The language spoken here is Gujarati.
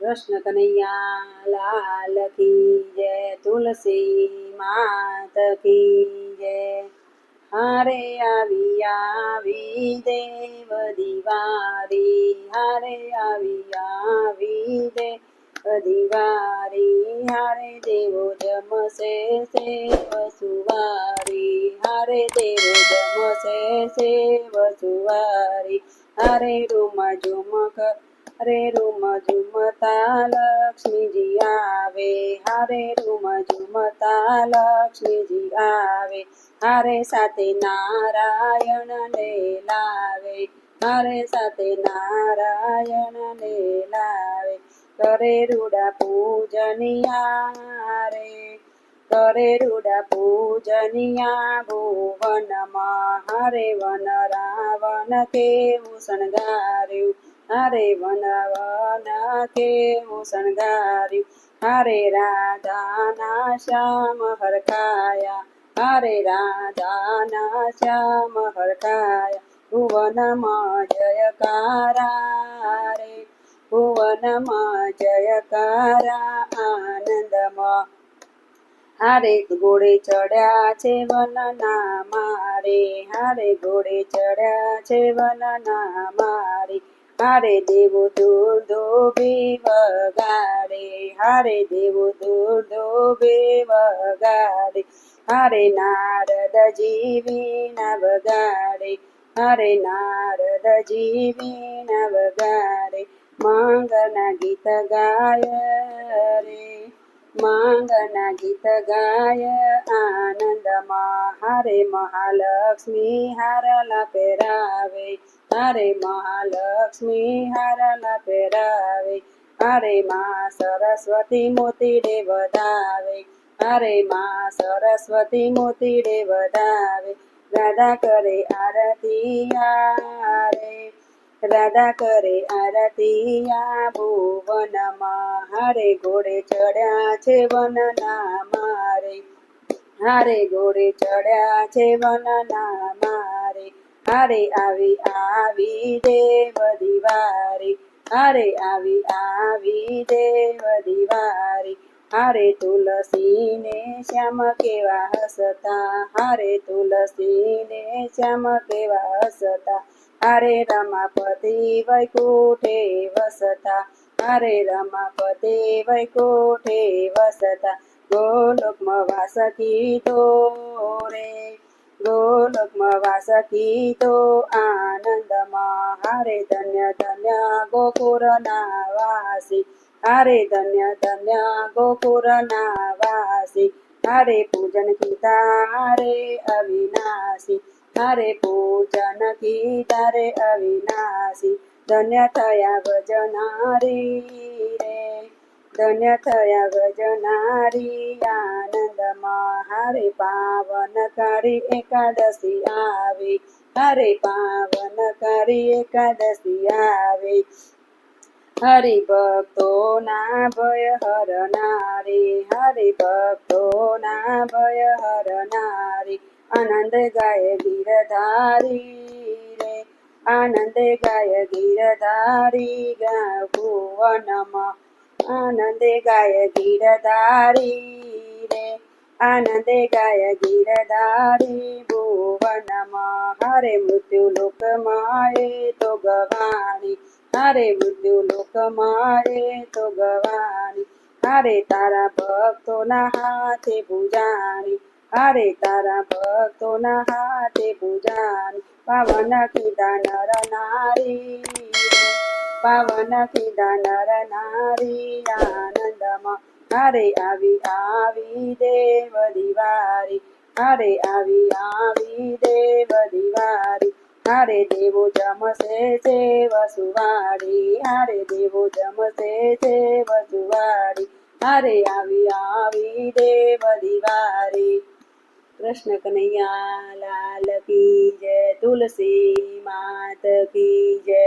કૃષ્ણ કનૈયા લાલ કી જય, તુલસી માત કી જય. હારે આવી આવી દેવ દિવારી, હારે આવી આવી દેવ દિવારી, હારે દેવો જમશે સેવ સુવારી, હારે દેવો જમશે સેવ સુવારી, હારે રૂમ ઝુમક હરે રૂમ ઝુમતા લક્ષ્મીજી આવે, હરે રૂમ ઝુમતા લક્ષ્મીજી આવે હારે સાથે નારાયણ ને લાવે હારે સાથે નારાયણ ને લાવે કરે રૂડા પૂજનિયા રે કરે રૂડા પૂજનિયા ભુવનમાં હરે વન રાવણ કેવું શણગાર્યું હારે વન વન કેવું શણગાર્યું હારે રાધાના શ્યામ હરખાયા હારે રાધાના શ્યામ હરખાયા ભુવનમાં જયકારા રે ભુવનમાં જયકારા આનંદમાં હારે ઘોડે ચડ્યા છે વનના મારે હારે ઘોડે ચડ્યા છે વનના મારે હારે દેવો દૂર ધોબે વગાડે હારે દેવો દૂર ધોબે વગાડે હારે નારદ જીવી નવગાડે વગાડે હારે નારદ જીવી ના વગાડે માંગના ગીત ગાય રે માંગના ગીત ગાય આનંદમાં હારે મહાલક્ષ્મી હારલા પહેરાવે હારે મહાલક્ષ્મી હારલા પહેરાવે. હારે માં સરસ્વતી મોતીડે વધાવે. હારે માં સરસ્વતી મોતીડે વધાવે. રાધા કરે આરતી રે રાધા કરે આરતી આ ભુવનમાં. હારે ઘોડે ચડ્યા છે વનના મારે. હારે ઘોડે ચડ્યા છે વનના હારે આવી આવી દેવ દિવારી, આરે આવી આવી દેવ દિવારી. હારે તુલસીને શ્યામ કેવા હસતા હારે તુલસીને શ્યામ કેવા હસતા. હારે રમાપતિ વૈકુઠે વસતા હારે રમાપતિ વૈકુઠે વસતા. ગોલોકમાં વાસ કીધો રે ગોલોકમાં વાસ કીધો આનંદમાં હારે ધન્ય ધન્ય ગોકુરના વાસી હારે ધન્ય ધન્ય ગોકુરના વાસી હારે પૂજન કીધા હારે અવિનાશી હારે પૂજન કીધા રે અવિનાશી ધન્ય થયા ભજનારી રે ધન્ય થયા ભજનારી આનંદમાં હરે પાવન કરી એકાદશી આવી. હરે પાવન કરી એકાદશી આવી. હરિ ભક્તો ના ભય હરનારી હરિ ભક્તો ના ભય હરનારી આનંદ ગાય ગીરધારી રે, આનંદ ગાય ગીરધારી ગા ભુવનમાં આનંદ ગાય ગીરધારી આનંદ ગાય ગીરધારી ભુવનમાં હરે મૃત્યુ લોકમાં એ તો ગવાણી હારે મૃત્યુ લોકમાં એ તો ગવાણી હારે તારા ભક્તોના હાથે પૂજાણી હારે તારા ભક્તોના હાથે પૂજાણી પાવન કીધા નર નારી પાવન કીધા નર નારી આનંદમાં હારે આવી આવી દેવ દિવારી હારે આવી આવી દેવ દિવારી હારે દેવો જમશે છે વસુવાડી હારે દેવો જમશે છે વસુવાડી હારે આવી આવી દેવ દિવારી કૃષ્ણ કનૈયા લાલ કી જય, તુલસી માત કી જય